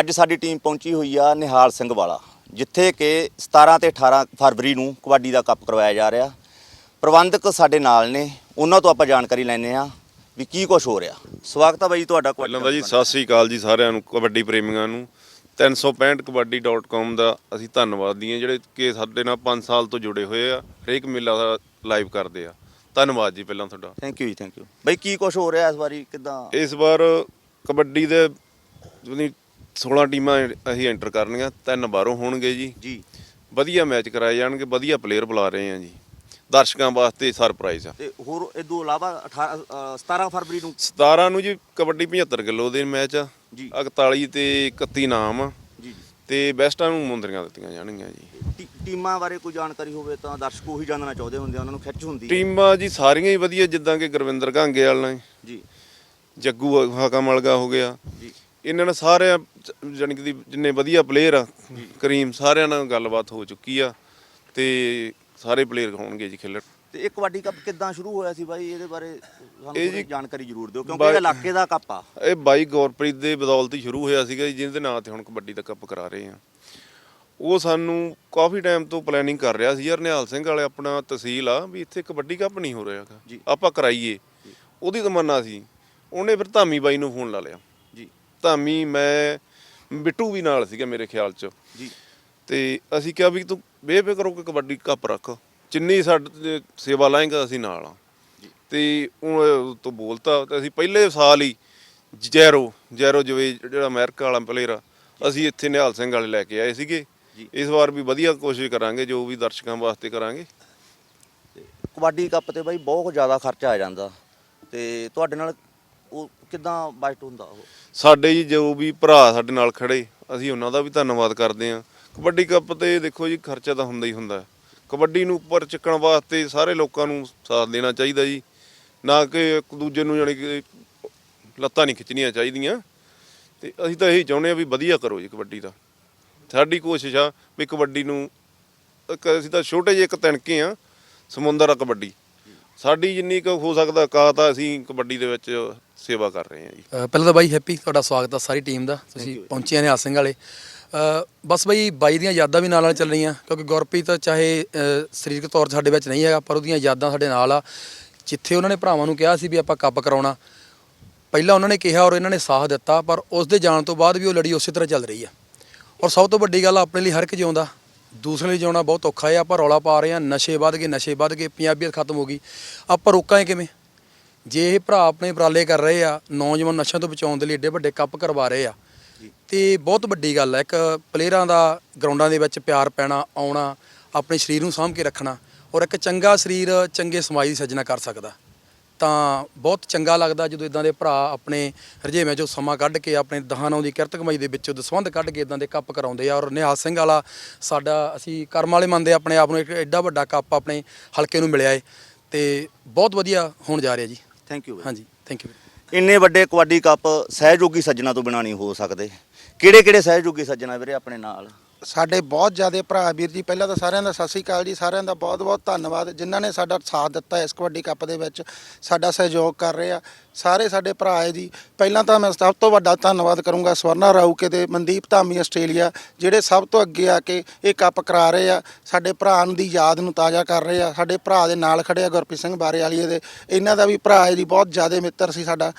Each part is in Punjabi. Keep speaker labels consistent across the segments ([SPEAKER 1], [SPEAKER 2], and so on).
[SPEAKER 1] ਅੱਜ ਸਾਡੀ ਟੀਮ ਪਹੁੰਚੀ ਹੋਈ ਆ ਨਿਹਾਲ ਸਿੰਘ ਵਾਲਾ ਜਿੱਥੇ ਕਿ 17 ਤੇ 18 ਫਰਵਰੀ ਨੂੰ ਕਬੱਡੀ ਦਾ ਕੱਪ ਕਰਵਾਇਆ ਜਾ ਰਿਹਾ। ਪ੍ਰਬੰਧਕ ਸਾਡੇ ਨਾਲ ਨੇ ਉਹਨਾਂ ਤੋਂ ਆਪਾਂ ਜਾਣਕਾਰੀ ਲੈਣੇ ਆ ਵੀ ਕੀ ਕੁਝ ਹੋ ਰਿਹਾ। ਸਵਾਗਤ ਆ ਬਾਈ ਤੁਹਾਡਾ
[SPEAKER 2] ਪਹਿਲਾਂ ਤਾਂ ਜੀ ਸਤਿ ਸ੍ਰੀ ਅਕਾਲ ਜੀ ਸਾਰਿਆਂ ਨੂੰ ਕਬੱਡੀ ਪ੍ਰੇਮੀਆਂ ਨੂੰ। 365kabaddi.com ਦਾ ਅਸੀਂ ਧੰਨਵਾਦੀ ਹਾਂ ਜਿਹੜੇ ਕਿ ਸਾਡੇ ਨਾਲ 5 ਸਾਲ ਤੋਂ ਜੁੜੇ ਹੋਏ ਆ ਹਰੇਕ ਮੇਲਾ ਦਾ ਲਾਈਵ ਕਰਦੇ ਆ। ਧੰਨਵਾਦ ਜੀ ਪਹਿਲਾਂ ਤੁਹਾਡਾ।
[SPEAKER 1] ਥੈਂਕ ਯੂ ਜੀ ਥੈਂਕ ਯੂ ਬਾਈ ਕੀ ਕੁਝ ਹੋ ਰਿਹਾ ਇਸ ਵਾਰੀ ਕਿਦਾਂ?
[SPEAKER 2] ਇਸ ਵਾਰ ਕਬੱਡੀ ਦੇ 16 ਟੀਮਾਂ ਅਸੀਂ ਐਂਟਰ ਕਰਨੀਆਂ ਤਿੰਨ ਬਾਹਰੋਂ ਹੋਣਗੇ ਜੀ।
[SPEAKER 1] ਜੀ।
[SPEAKER 2] ਵਧੀਆ ਮੈਚ ਕਰਾਏ ਜਾਣਗੇ ਵਧੀਆ ਪਲੇਅਰ ਬੁਲਾ ਰਹੇ ਆ ਜੀ। ਦਰਸ਼ਕਾਂ ਵਾਸਤੇ ਸਰਪ੍ਰਾਈਜ਼ ਆ।
[SPEAKER 1] ਤੇ ਹੋਰ ਇਹ ਤੋਂ ਇਲਾਵਾ 18 ਅ, 17 ਫਰਵਰੀ ਨੂੰ?
[SPEAKER 2] 17 ਨੂੰ ਜੀ ਕਬੱਡੀ 75 ਕਿਲੋ ਦੇ ਮੈਚ ਆ।
[SPEAKER 1] ਜੀ।
[SPEAKER 2] 41 ਤੇ 31 ਨਾਮ ਆ।
[SPEAKER 1] ਜੀ। ਜੀ
[SPEAKER 2] ਤੇ ਬੈਸਟਾਂ ਨੂੰ ਮੁੰਦਰੀਆਂ ਦਿੱਤੀਆਂ ਜਾਣਗੀਆਂ ਜੀ।
[SPEAKER 1] ਟੀ- ਟੀਮਾਂ ਬਾਰੇ ਕੋਈ ਜਾਣਕਾਰੀ ਹੋਵੇ ਤਾਂ ਦਰਸ਼ਕ ਉਹੀ ਜਾਣਨਾ ਚਾਹੁੰਦੇ ਹੁੰਦੇ ਆ ਉਹਨਾਂ ਨੂੰ ਖਿੱਚ ਹੁੰਦੀ ਹੈ
[SPEAKER 2] ਟੀਮਾਂ ਜੀ ਸਾਰੀਆਂ ਹੀ ਵਧੀਆ ਜਿੱਦਾਂ ਕਿ ਗੁਰਵਿੰਦਰ ਘਾਂਗੇ ਵਾਲਾ
[SPEAKER 1] ਜੀ।
[SPEAKER 2] ਜੱਗੂ ਹਾਕਮ ਵਾਲਗਾ ਹੋ ਗਿਆ।
[SPEAKER 1] ਜੀ।
[SPEAKER 2] ਇਹਨਾਂ ਨਾਲ ਸਾਰਿਆਂ ਜਾਣੀ ਕਿ ਜਿੰਨੇ ਵਧੀਆ ਪਲੇਅਰ ਆ ਕਰੀਮ ਸਾਰਿਆਂ ਨਾਲ ਗੱਲਬਾਤ ਹੋ ਚੁੱਕੀ ਆ ਤੇ ਸਾਰੇ ਪਲੇਅਰ ਹੋਣਗੇ ਜੀ ਖੇਲਣ।
[SPEAKER 1] ਤੇ ਇਹ ਕਬੱਡੀ ਕੱਪ ਕਿੱਦਾਂ ਸ਼ੁਰੂ ਹੋਇਆ ਸੀ ਬਾਈ? ਇਹਦੇ ਬਾਰੇ ਸਾਨੂੰ
[SPEAKER 2] ਇਹ
[SPEAKER 1] ਥੋੜ੍ਹੀ ਜਾਣਕਾਰੀ ਜ਼ਰੂਰ ਦਿਓ ਕਿਉਂਕਿ
[SPEAKER 2] ਬਾਈ-
[SPEAKER 1] ਇਹ ਇਲਾਕੇ ਦਾ ਕੱਪ ਆ।
[SPEAKER 2] ਇਹ ਬਾਈ ਗੁਰਪ੍ਰੀਤ ਦੇ ਬਦੌਲਤ ਹੀ ਸ਼ੁਰੂ ਹੋਇਆ ਸੀਗਾ ਜੀ ਜਿਹਦੇ ਨਾਂ ਤੇ ਹੁਣ ਕਬੱਡੀ ਦਾ ਕੱਪ ਕਰਾ ਰਹੇ ਆ। ਉਹ ਸਾਨੂੰ ਕਾਫੀ ਟਾਈਮ ਤੋਂ ਪਲੈਨਿੰਗ ਕਰ ਰਿਹਾ ਸੀ ਯਾਰ ਨਿਹਾਲ ਸਿੰਘ ਵਾਲੇ ਆਪਣਾ ਤਹਿਸੀਲ ਆ ਵੀ ਇੱਥੇ ਕਬੱਡੀ ਕੱਪ ਨਹੀਂ ਹੋ ਰਿਹਾਗਾ
[SPEAKER 1] ਜੀ।
[SPEAKER 2] ਆਪਾਂ ਕਰਾਈਏ। ਉਹਦੀ ਤਮੰਨਾ ਸੀ। ਉਹਨੇ ਫਿਰ ਧਾਮੀ ਬਾਈ ਨੂੰ ਫੋਨ ਲਾ ਲਿਆ। ਧਾਮੀ ਮੈਂ ਬਿੱਟੂ ਵੀ ਨਾਲ ਸੀਗਾ ਮੇਰੇ ਖਿਆਲ 'ਚ।
[SPEAKER 1] ਜੀ।
[SPEAKER 2] ਤੇ ਅਸੀਂ ਕਿਹਾ ਵੀ ਤੂੰ ਬੇਫਿਕਰ ਹੋ ਕੇ ਕਬੱਡੀ ਕੱਪ ਰੱਖ। ਜਿੰਨੀ ਸਾਡੇ ਸੇਵਾ ਲਾਏਗਾ ਅਸੀਂ ਨਾਲ ਆ। ਤੇ ਉਹ ਤੋਂ ਬੋਲਤਾ ਤੇ ਅਸੀਂ ਪਹਿਲੇ ਸਾਲ ਹੀ ਜੈਰੋ ਜੈਰੋ ਜਵੇ ਜਿਹੜਾ ਅਮਰੀਕਾ ਵਾਲਾ ਪਲੇਅਰ ਆ ਅਸੀਂ ਇੱਥੇ ਨਿਹਾਲ ਸਿੰਘ ਵਾਲੇ ਲੈ ਕੇ ਆਏ ਸੀਗੇ। ਇਸ ਵਾਰ ਵੀ ਵਧੀਆ ਕੋਸ਼ਿਸ਼ ਕਰਾਂਗੇ ਜੋ ਵੀ ਦਰਸ਼ਕਾਂ ਵਾਸਤੇ ਕਰਾਂਗੇ।
[SPEAKER 1] ਕਬੱਡੀ ਕੱਪ ਤੇ ਬਾਈ ਬਹੁਤ ਜ਼ਿਆਦਾ ਖਰਚਾ ਆ ਜਾਂਦਾ। ਤੇ ਤੁਹਾਡੇ ਨਾਲ ਉਹ ਕਿੱਦਾਂ ਬਜਟ ਹੁੰਦਾ ਉਹ?
[SPEAKER 2] ਸਾਡੇ ਜੀ ਜੋ ਵੀ ਭਰਾ ਸਾਡੇ ਨਾਲ ਖੜੇ, ਅਸੀਂ ਉਹਨਾਂ ਦਾ ਵੀ ਧੰਨਵਾਦ ਕਰਦੇ ਹਾਂ। ਕਬੱਡੀ ਕੱਪ ਤੇ ਦੇਖੋ ਜੀ, ਖਰਚਾ ਤਾਂ ਹੁੰਦਾ ਹੀ ਹੁੰਦਾ। ਹੈ। ਕਬੱਡੀ ਨੂੰ ਉੱਪਰ ਚੱਕਣ ਵਾਸਤੇ ਸਾਰੇ ਲੋਕਾਂ ਨੂੰ ਸਾਥ ਦੇਣਾ ਚਾਹੀਦਾ ਜੀ। ਨਾ ਕਿ ਇੱਕ ਦੂਜੇ ਨੂੰ ਜਾਣੀ ਕਿ ਲੱਤਾਂ ਨਹੀਂ ਖਿੱਚਣੀਆਂ ਚਾਹੀਦੀਆਂ। ਤੇ ਅਸੀਂ ਤਾਂ ਇਹੀ ਚਾਹੁੰਦੇ ਆ ਵੀ ਵਧੀਆ ਕਰੋ ਜੀ ਕਬੱਡੀ ਦਾ ਸਾਡੀ ਕੋਸ਼ਿਸ਼ ਆ ਵੀ ਕਬੱਡੀ ਨੂੰ ਇੱਕ ਅਸੀਂ ਤਾਂ ਛੋਟੇ ਜਿਹੇ ਇੱਕ ਤਿਣਕੇ ਆ ਸਮੁੰਦਰ ਆ ਕਬੱਡੀ। ਸਾਡੀ ਜਿੰਨੀ ਕੁ ਹੋ ਸਕਦਾ ਕਾਤ ਆ ਅਸੀਂ ਕਬੱਡੀ ਦੇ ਵਿੱਚ ਸੇਵਾ ਕਰ ਰਹੇ ਹਾਂ ਜੀ।
[SPEAKER 3] ਅ, ਪਹਿਲਾਂ ਤਾਂ ਬਾਈ ਹੈਪੀ ਤੁਹਾਡਾ ਸਵਾਗਤ ਆ ਸਾਰੀ ਟੀਮ ਦਾ। ਤੁਸੀਂ ਪਹੁੰਚੇ ਨੇ ਸਿੰਘ ਵਾਲੇ। ਅ, ਬਸ ਬਾਈ ਬਾਈ ਦੀਆਂ ਯਾਦਾਂ ਵੀ ਨਾਲ ਨਾਲ ਚੱਲ ਰਹੀਆਂ ਕਿਉਂਕਿ ਗੁਰਪ੍ਰੀਤ ਚਾਹੇ ਅ, ਸਰੀਰਕ ਤੌਰ 'ਤੇ ਸਾਡੇ ਵਿੱਚ ਨਹੀਂ ਹੈਗਾ ਪਰ ਉਹਦੀਆਂ ਯਾਦਾਂ ਸਾਡੇ ਨਾਲ ਆ। ਜਿੱਥੇ ਉਹਨਾਂ ਨੇ ਭਰਾਵਾਂ ਨੂੰ ਕਿਹਾ ਸੀ ਵੀ ਆਪਾਂ ਕੱਪ ਕਰਾਉਣਾ ਪਹਿਲਾਂ ਉਹਨਾਂ ਨੇ ਕਿਹਾ ਔਰ ਇਹਨਾਂ ਨੇ ਸਾਥ ਦਿੱਤਾ ਪਰ ਉਸ ਦੇ ਜਾਣ ਤੋਂ ਬਾਅਦ ਵੀ ਉਹ ਲੜੀ ਉਸੇ ਤਰ੍ਹਾਂ ਚੱਲ ਰਹੀ ਆ। ਔਰ ਸਭ ਤੋਂ ਵੱਡੀ ਗੱਲ ਆਪਣੇ ਲਈ ਹਰ ਇੱਕ ਜਿਉਂਦਾ ਦੂਸਰੇ ਲਈ ਜਿਉਣਾ ਬਹੁਤ ਔਖਾ ਹੈ ਆਪਾਂ ਰੌਲਾ ਪਾ ਰਹੇ ਹਾਂ ਨਸ਼ੇ ਵੱਧ ਗਏ ਨਸ਼ੇ ਵੱਧ ਗਏ ਪੰਜਾਬੀਅਤ ਖਤਮ ਹੋ ਗਈ। ਆਪਾਂ ਰੋਕਾਂਗੇ ਕਿਵੇਂ? ਜੇ ਇਹ ਭਰਾ ਆਪਣੇ ਉਪਰਾਲੇ ਕਰ ਰਹੇ ਆ ਨੌਜਵਾਨ ਨਸ਼ਿਆਂ ਤੋਂ ਬਚਾਉਣ ਦੇ ਲਈ ਏਡੇ ਵੱਡੇ ਕੱਪ ਕਰਵਾ ਰਹੇ ਆ ਤੇ ਬਹੁਤ ਵੱਡੀ ਗੱਲ ਹੈ ਇੱਕ ਪਲੇਅਰਾਂ ਦਾ ਗਰਾਊਂਡਾਂ ਦੇ ਵਿੱਚ ਪਿਆਰ ਪੈਣਾ ਆਉਣਾ ਆਪਣੇ ਸਰੀਰ ਨੂੰ ਸਾਂਭ ਕੇ ਰੱਖਣਾ ਔਰ ਇੱਕ ਚੰਗਾ ਸਰੀਰ ਚੰਗੇ ਸਮਾਜ ਦੀ ਸਿਰਜਣਾ ਕਰ ਸਕਦਾ। ਤਾਂ ਬਹੁਤ ਚੰਗਾ ਲੱਗਦਾ ਜਦੋਂ ਇਦਾਂ ਦੇ ਭਰਾ ਆਪਣੇ ਰਜੇਵੇਂ ਚੋਂ ਸਮਾਂ ਕੱਢ ਕੇ ਆਪਣੇ ਦਹਾਨਾਂ ਦੀ ਕਿਰਤ ਕਮਾਈ ਦੇ ਵਿੱਚੋਂ ਦਸਵੰਧ ਕੱਢ ਕੇ ਇਦਾਂ ਦੇ ਕੱਪ ਕਰਾਉਂਦੇ ਆ ਔਰ ਨਿਹਾਲ ਸਿੰਘ ਵਾਲਾ ਸਾਡਾ ਅਸੀਂ ਕਰਮ ਵਾਲੇ ਮੰਨਦੇ ਆਪਣੇ ਆਪ ਨੂੰ ਇੱਕ ਐਡਾ ਵੱਡਾ ਕੱਪ ਆਪਣੇ ਹਲਕੇ ਨੂੰ ਮਿਲਿਆ ਏ ਤੇ ਬਹੁਤ ਵਧੀਆ ਹੋਣ ਜਾ ਰਿਹਾ ਜੀ।
[SPEAKER 1] ਥੈਂਕ ਯੂ
[SPEAKER 3] ਹਾਂਜੀ ਥੈਂਕ ਯੂ
[SPEAKER 1] ਇੰਨੇ ਵੱਡੇ ਕਬੱਡੀ ਕੱਪ ਸਹਿਯੋਗੀ ਸੱਜਣਾ ਤੋਂ ਬਿਨਾਂ ਨਹੀਂ ਹੋ ਸਕਦੇ। ਕਿਹੜੇ ਕਿਹੜੇ ਸਹਿਯੋਗੀ ਸੱਜਣਾ ਵੀਰੇ ਆਪਣੇ ਨਾਲ?
[SPEAKER 4] ਸਾਡੇ ਬਹੁਤ ਜ਼ਿਆਦਾ ਭਰਾ ਵੀਰ ਜੀ, ਪਹਿਲਾਂ ਤਾਂ ਸਾਰਿਆਂ ਦਾ ਸਤਿ ਸ੍ਰੀ ਅਕਾਲ ਜੀ, ਸਾਰਿਆਂ ਦਾ ਬਹੁਤ ਬਹੁਤ ਧੰਨਵਾਦ, ਜਿਨ੍ਹਾਂ ਨੇ ਸਾਡਾ ਸਾਥ ਦਿੱਤਾ ਇਸ ਕਬੱਡੀ ਕੱਪ ਦੇ ਵਿੱਚ, ਸਾਡਾ ਸਹਿਯੋਗ ਕਰ ਰਹੇ ਆ, ਸਾਰੇ ਸਾਡੇ ਭਰਾ ਹੈ ਜੀ। ਪਹਿਲਾਂ ਤਾਂ ਮੈਂ ਸਭ ਤੋਂ ਵੱਡਾ ਧੰਨਵਾਦ ਕਰੂੰਗਾ ਸਵਰਨਾ ਰਾਊਕੇ ਤੇ ਮਨਦੀਪ ਧਾਮੀ ਆਸਟ੍ਰੇਲੀਆ, ਜਿਹੜੇ ਸਭ ਤੋਂ ਅੱਗੇ ਆ ਕੇ ਇਹ ਕੱਪ ਕਰਾ ਰਹੇ ਆ, ਸਾਡੇ ਭਰਾ ਨੂੰ ਦੀ ਯਾਦ ਨੂੰ ਤਾਜ਼ਾ ਕਰ ਰਹੇ ਆ, ਸਾਡੇ ਭਰਾ ਦੇ ਨਾਲ ਖੜੇ ਆ ਗੁਰਪ੍ਰੀਤ ਸਿੰਘ ਬਾਰੇ ਵਾਲੀਏ ਦੇ, ਇਹਨਾਂ ਦਾ ਵੀ ਭਰਾ ਹੈ ਜੀ, ਬਹੁਤ ਜ਼ਿਆਦਾ ਮਿੱਤਰ ਸੀ ਸਾਡਾ,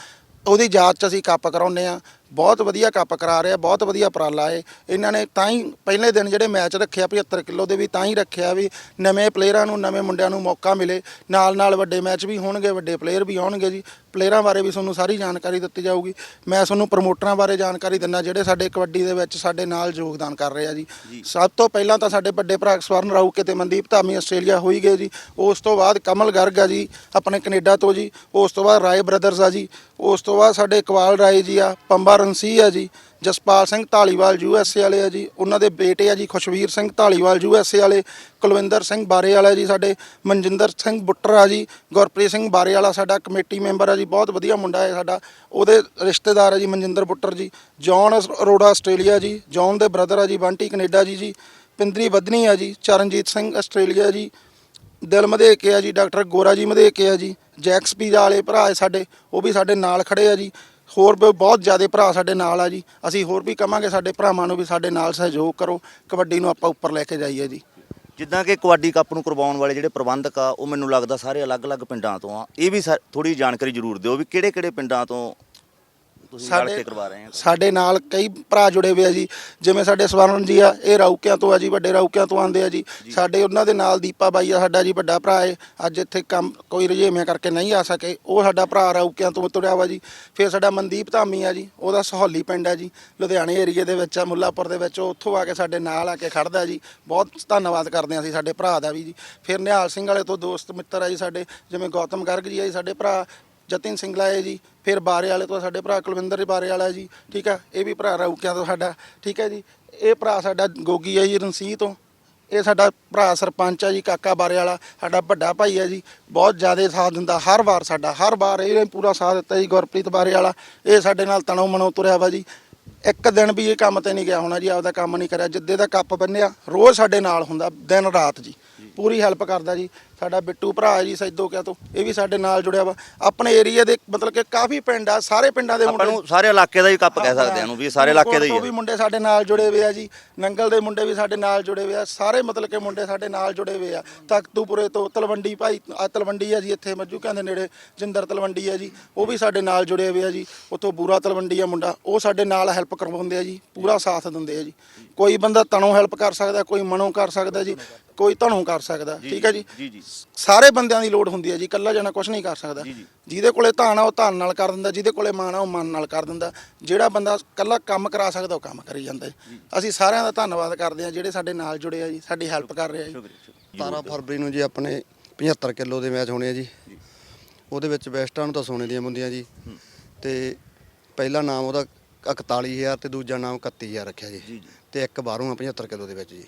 [SPEAKER 4] ਉਹਦੀ ਯਾਦ 'ਚ ਅਸੀਂ ਕੱਪ ਕਰਾਉਂਦੇ ਆ ਬਹੁਤ ਵਧੀਆ ਕੱਪ ਕਰਾ ਰਹੇ ਬਹੁਤ ਵਧੀਆ ਉਪਰਾਲਾ ਏ ਇਹਨਾਂ ਨੇ ਤਾਂ ਹੀ ਪਹਿਲੇ ਦਿਨ ਜਿਹੜੇ ਮੈਚ ਰੱਖਿਆ 75 ਕਿਲੋ ਦੇ ਵੀ ਤਾਂ ਹੀ ਰੱਖਿਆ ਵੀ ਨਵੇਂ ਪਲੇਅਰਾਂ ਨੂੰ ਨਵੇਂ ਮੁੰਡਿਆਂ ਨੂੰ ਮੌਕਾ ਮਿਲੇ। ਨਾਲ ਨਾਲ ਵੱਡੇ ਮੈਚ ਵੀ ਹੋਣਗੇ ਵੱਡੇ ਪਲੇਅਰ ਵੀ ਆਉਣਗੇ ਜੀ। ਪਲੇਅਰਾਂ ਬਾਰੇ ਵੀ ਤੁਹਾਨੂੰ ਸਾਰੀ ਜਾਣਕਾਰੀ ਦਿੱਤੀ ਜਾਊਗੀ। ਮੈਂ ਤੁਹਾਨੂੰ ਪ੍ਰਮੋਟਰਾਂ ਬਾਰੇ ਜਾਣਕਾਰੀ ਦਿੰਦਾ ਜਿਹੜੇ ਸਾਡੇ ਕਬੱਡੀ ਦੇ ਵਿੱਚ ਸਾਡੇ ਨਾਲ ਯੋਗਦਾਨ ਕਰ ਰਹੇ ਆ ਜੀ। ਸਭ ਤੋਂ ਪਹਿਲਾਂ ਤਾਂ ਸਾਡੇ ਵੱਡੇ ਭਰਾ ਸਵਰਨ ਰਾਊਕੇ ਤੇ ਮਨਦੀਪ ਧਾਮੀ ਆਸਟ੍ਰੇਲੀਆ ਹੋਈ ਗਏ ਜੀ। ਉਸ ਤੋਂ ਬਾਅਦ ਕਮਲ ਗਰਗ ਆ ਜੀ ਆਪਣੇ ਕੈਨੇਡਾ ਤੋਂ ਜੀ। ਉਸ ਤੋਂ ਬਾਅਦ ਰਾਏ ਬ੍ਰਦਰਸ ਆ ਜੀ। ਉਸ ਤੋਂ ਬਾਅਦ ਸਾਡੇ ਇਕਬਾਲ ਰਾਏ ਜੀ ਆ ਪੰਬਾ ਰੰਸੀ ਆ ਜੀ, Jaspal Singh Dhaliwal U S A ਵਾਲੇ ਆ ਜੀ, ਉਹਨਾਂ ਦੇ ਬੇਟੇ ਆ ਜੀ Khushveer Singh Dhaliwal U S A ਵਾਲੇ, ਕੁਲਵਿੰਦਰ ਸਿੰਘ ਬਾਰੇ ਵਾਲਾ ਜੀ ਸਾਡੇ, ਮਨਜਿੰਦਰ ਸਿੰਘ ਬੁੱਟਰ ਆ ਜੀ, ਗੁਰਪ੍ਰੀਤ ਸਿੰਘ ਬਾਰੇ ਵਾਲਾ ਸਾਡਾ ਕਮੇਟੀ ਮੈਂਬਰ ਆ ਜੀ, ਬਹੁਤ ਵਧੀਆ ਮੁੰਡਾ ਹੈ ਸਾਡਾ, ਉਹਦੇ ਰਿਸ਼ਤੇਦਾਰ ਆ ਜੀ ਮਨਜਿੰਦਰ ਬੁੱਟਰ ਜੀ, ਜੌਨ ਅਸ- ਅਰੋੜਾ ਆਸਟ੍ਰੇਲੀਆ ਜੀ, ਜੌਨ ਦੇ ਬ੍ਰਦਰ ਆ ਜੀ, ਬੰਟੀ ਕੈਨੇਡਾ ਜੀ ਜੀ, ਪਿੰਦਰੀ ਬਦਨੀ ਆ ਜੀ, ਚਰਨਜੀਤ ਸਿੰਘ ਆਸਟ੍ਰੇਲੀਆ ਜੀ, ਦਿਲ ਮਧੇਕੇ ਆ ਜੀ, ਡਾਕਟਰ ਗੋਰਾ ਜੀ ਮਧੇਕੇ ਆ ਜੀ ਜੈਕਸਪੀ ਵਾਲੇ ਭਰਾ ਹੈ ਸਾਡੇ, ਉਹ ਵੀ ਸਾਡੇ ਨਾਲ ਖੜੇ ਆ ਜੀ ਹੋਰ ਵੀ ਬਹੁਤ ਜ਼ਿਆਦਾ ਭਰਾ ਸਾਡੇ ਨਾਲ ਆ ਜੀ। ਅਸੀਂ ਹੋਰ ਵੀ ਕਵਾਂਗੇ ਸਾਡੇ ਭਰਾਵਾਂ ਨੂੰ ਵੀ ਸਾਡੇ ਨਾਲ ਸਹਿਯੋਗ ਕਰੋ। ਕਬੱਡੀ ਨੂੰ ਆਪਾਂ ਉੱਪਰ ਲੈ ਕੇ ਜਾਈਏ ਜੀ।
[SPEAKER 1] ਜਿੱਦਾਂ ਕਿ ਕਬੱਡੀ ਕੱਪ ਨੂੰ ਕਰਵਾਉਣ ਵਾਲੇ ਜਿਹੜੇ ਪ੍ਰਬੰਧਕ ਆ, ਉਹ ਮੈਨੂੰ ਲੱਗਦਾ ਸਾਰੇ ਅਲੱਗ-ਅਲੱਗ ਪਿੰਡਾਂ ਤੋਂ ਆ। ਇਹ ਵੀ ਥੋੜੀ ਜਾਣਕਾਰੀ ਜ਼ਰੂਰ ਦਿਓ ਵੀ ਕਿਹੜੇ-ਕਿਹੜੇ ਪਿੰਡਾਂ ਤੋਂ ਤੁਸੀਂ ਰਲ ਕੇ ਕਰਵਾ ਰਹੇ ਆ
[SPEAKER 4] ਸਾਡੇ ਨਾਲ ਕਈ ਭਰਾ ਜੁੜੇ ਹੋਏ ਆ ਜੀ। ਜਿਵੇਂ ਸਾਡੇ ਸਵਰਨ ਜੀ ਆ ਇਹ ਰੌਕਿਆਂ ਤੋਂ ਆ ਜੀ ਵੱਡੇ ਰੌਕਿਆਂ ਤੋਂ ਆਉਂਦੇ ਆ ਜੀ। ਸਾਡੇ ਉਹਨਾਂ ਦੇ ਨਾਲ ਦੀਪਾ ਬਾਈ ਆ ਸਾਡਾ ਜੀ ਵੱਡਾ ਭਰਾ ਹੈ ਅੱਜ ਇੱਥੇ ਕੰਮ ਕੋਈ ਰਜੇਵਿਆਂ ਕਰਕੇ ਨਹੀਂ ਆ ਸਕੇ। ਉਹ ਸਾਡਾ ਭਰਾ ਰੌਕਿਆਂ ਤੋਂ ਤੁਰਿਆ ਵਾ ਜੀ। ਫਿਰ ਸਾਡਾ ਮਨਦੀਪ ਧਾਮੀ ਆ ਜੀ ਉਹਦਾ ਸਹੌਲੀ ਪਿੰਡ ਹੈ ਜੀ। ਲੁਧਿਆਣੇ ਏਰੀਏ ਦੇ ਵਿੱਚ ਆ ਮੁੱਲਾਪੁਰ ਦੇ ਵਿੱਚ। ਉਹ ਉੱਥੋਂ ਆ ਕੇ ਸਾਡੇ ਨਾਲ ਆ ਕੇ ਖੜਦਾ ਜੀ। ਬਹੁਤ ਧੰਨਵਾਦ ਕਰਦੇ ਹਾਂ ਅਸੀਂ ਸਾਡੇ ਭਰਾ ਦਾ ਵੀ ਜੀ। ਫਿਰ ਨਿਹਾਲ ਸਿੰਘ ਵਾਲੇ ਤੋਂ ਦੋਸਤ ਮਿੱਤਰ ਆ ਜੀ ਸਾਡੇ ਜਿਵੇਂ ਗੌਤਮ ਗਰਗ ਜੀ ਆ ਜੀ ਸਾਡੇ ਭਰਾ ਜਤਿਨ ਸਿੰਗਲਾ ਹੈ ਜੀ, ਫਿਰ ਬਾਰੇ ਵਾਲੇ ਤੋਂ ਸਾਡੇ ਭਰਾ ਕੁਲਵਿੰਦਰ ਜੀ ਬਾਰੇ ਵਾਲਾ ਜੀ, ਠੀਕ ਆ ਇਹ ਵੀ ਭਰਾ ਰੌਕਿਆਂ ਤੋਂ ਸਾਡਾ, ਠੀਕ ਹੈ ਜੀ, ਇਹ ਭਰਾ ਸਾਡਾ ਗੋਗੀ ਹੈ ਜੀ ਰਣਸੀਹ ਤੋਂ, ਇਹ ਸਾਡਾ ਭਰਾ ਸਰਪੰਚ ਆ ਜੀ, ਕਾਕਾ ਬਾਰੇ ਵਾਲਾ ਸਾਡਾ ਵੱਡਾ ਭਾਈ ਹੈ ਜੀ, ਬਹੁਤ ਜ਼ਿਆਦਾ ਸਾਥ ਦਿੰਦਾ, ਹਰ ਵਾਰ ਸਾਡਾ, ਹਰ ਵਾਰ ਇਹਨੇ ਪੂਰਾ ਸਾਥ ਦਿੱਤਾ ਜੀ, ਗੁਰਪ੍ਰੀਤ ਬਾਰੇ ਵਾਲਾ ਇਹ ਸਾਡੇ ਨਾਲ ਤਣੋ ਮਨੋ ਤੁਰਿਆ ਵਾ ਜੀ, ਇੱਕ ਦਿਨ ਵੀ ਇਹ ਕੰਮ ਤੇ ਨਹੀਂ ਗਿਆ ਹੋਣਾ ਜੀ, ਆਪਦਾ ਕੰਮ ਨਹੀਂ ਕਰਿਆ, ਜਿੱਦੇ ਦਾ ਕੱਪ ਬੰਨਿਆ, ਰੋਜ਼ ਸਾਡੇ ਨਾਲ ਹੁੰਦਾ, ਦਿਨ ਰਾਤ ਜੀ, ਪੂਰੀ ਹੈਲਪ ਕਰਦਾ ਜੀ ਸਾਡਾ ਬਿੱਟੂ ਭਰਾ ਹੈ ਜੀ ਸੈਦੋ ਕਿਆ ਤੋਂ ਇਹ ਵੀ ਸਾਡੇ ਨਾਲ ਜੁੜਿਆ ਵਾ। ਆਪਣੇ ਏਰੀਆ ਦੇ ਮਤਲਬ ਕਿ ਕਾਫੀ ਪਿੰਡ ਆ ਸਾਰੇ ਪਿੰਡਾਂ ਦੇ
[SPEAKER 1] ਆਪਾਂ
[SPEAKER 4] ਮੁੰਡੇ
[SPEAKER 1] ਨੂੰ ਸਾਰੇ ਇਲਾਕੇ ਦਾ ਹੀ ਕੱਪ ਕਹਿ ਸਕਦੇ ਆ ਨੂੰ ਵੀ ਸਾਰੇ ਇਲਾਕੇ ਦਾ ਹੀ
[SPEAKER 4] ਤੋਂ ਵੀ
[SPEAKER 1] ਹੈ
[SPEAKER 4] ਮੁੰਡੇ ਸਾਡੇ ਨਾਲ ਜੁੜੇ ਹੋਏ ਆ ਜੀ ਨੰਗਲ ਦੇ ਮੁੰਡੇ ਵੀ ਸਾਡੇ ਨਾਲ ਜੁੜੇ ਹੋਏ ਆ ਸਾਰੇ ਮਤਲਬ ਕਿ ਮੁੰਡੇ ਸਾਡੇ ਨਾਲ ਜੁੜੇ ਹੋਏ ਆ। ਤਖਤੂਪੁਰੇ ਤੋਂ ਤਲਵੰਡੀ ਭਾਈ ਆ ਤਲਵੰਡੀ ਆ ਜੀ ਇੱਥੇ ਮੱਜੂਕਾਂ ਦੇ ਨੇੜੇ ਜਿੰਦਰ ਤਲਵੰਡੀ ਆ ਜੀ ਉਹ ਵੀ ਸਾਡੇ ਨਾਲ ਜੁੜੇ ਹੋਏ ਆ ਜੀ। ਉੱਥੋਂ ਬੂਰਾ ਤਲਵੰਡੀ ਆ ਮੁੰਡਾ ਉਹ ਸਾਡੇ ਨਾਲ ਹੈਲਪ ਕਰਵਾਉਂਦੇ ਆ ਜੀ ਪੂਰਾ ਸਾਥ ਦਿੰਦੇ ਆ ਜੀ। ਕੋਈ ਬੰਦਾ ਤਣੋਂ ਹੈਲਪ ਕਰ ਸਕਦਾ ਕੋਈ ਮਨੋਂ ਕਰ ਸਕਦਾ ਜੀ ਕੋਈ ਧਣੋਂ ਕਰ ਸਕਦਾ ਠੀਕ ਹੈ ਜੀ
[SPEAKER 1] ਜੀ ਜੀ।
[SPEAKER 4] ਸਾਰੇ ਬੰਦਿਆਂ ਦੀ ਲੋੜ ਹੁੰਦੀ ਹੈ ਜੀ ਇਕੱਲਾ ਜਣਾ ਕੁਝ ਨਹੀਂ ਕਰ ਸਕਦਾ।
[SPEAKER 1] ਜੀ, ਜੀ।
[SPEAKER 4] ਜਿਹਦੇ ਕੋਲੇ ਧਾਨ ਆ ਉਹ ਧਾਨ ਨਾਲ ਕਰ ਦਿੰਦਾ ਜਿਹਦੇ ਕੋਲੇ ਮਾਨ ਆ ਉਹ ਮਨ ਨਾਲ ਕਰ ਦਿੰਦਾ। ਜਿਹੜਾ ਬੰਦਾ ਇਕੱਲਾ ਕੰਮ ਕਰਾ ਸਕਦਾ ਉਹ ਕੰਮ ਕਰੀ ਜਾਂਦਾ ਅਸੀਂ ਸਾਰਿਆਂ ਦਾ ਧੰਨਵਾਦ ਕਰਦੇ ਹਾਂ ਜਿਹੜੇ ਸਾਡੇ ਨਾਲ ਜੁੜੇ ਆ ਜੀ ਸਾਡੀ ਹੈਲਪ ਕਰ ਰਹੇ ਆ ਜੀ।
[SPEAKER 1] ਸ਼ੁਕਰੀਆ ਸ਼ੁਕਰੀਆ।
[SPEAKER 5] 17 ਫਰਵਰੀ ਨੂੰ ਜੀ ਆਪਣੇ 75 ਕਿਲੋ ਦੇ ਮੈਚ ਹੋਣੇ ਆ ਜੀ। ਉਹਦੇ ਵਿੱਚ ਵੈਸਟਾਂ ਨੂੰ ਤਾਂ ਸੋਨੇ ਦੀਆਂ ਮੁੰਦੀਆਂ ਜੀ। ਤੇ ਪਹਿਲਾ ਨਾਮ ਉਹਦਾ 41000 ਤੇ ਦੂਜਾ ਨਾਮ 31000 ਰੱਖਿਆ ਜੀ। ਤੇ ਇੱਕ ਬਾਹਰੋਂ ਆ 75 ਕਿਲੋ ਦੇ ਵਿੱਚ ਜੀ।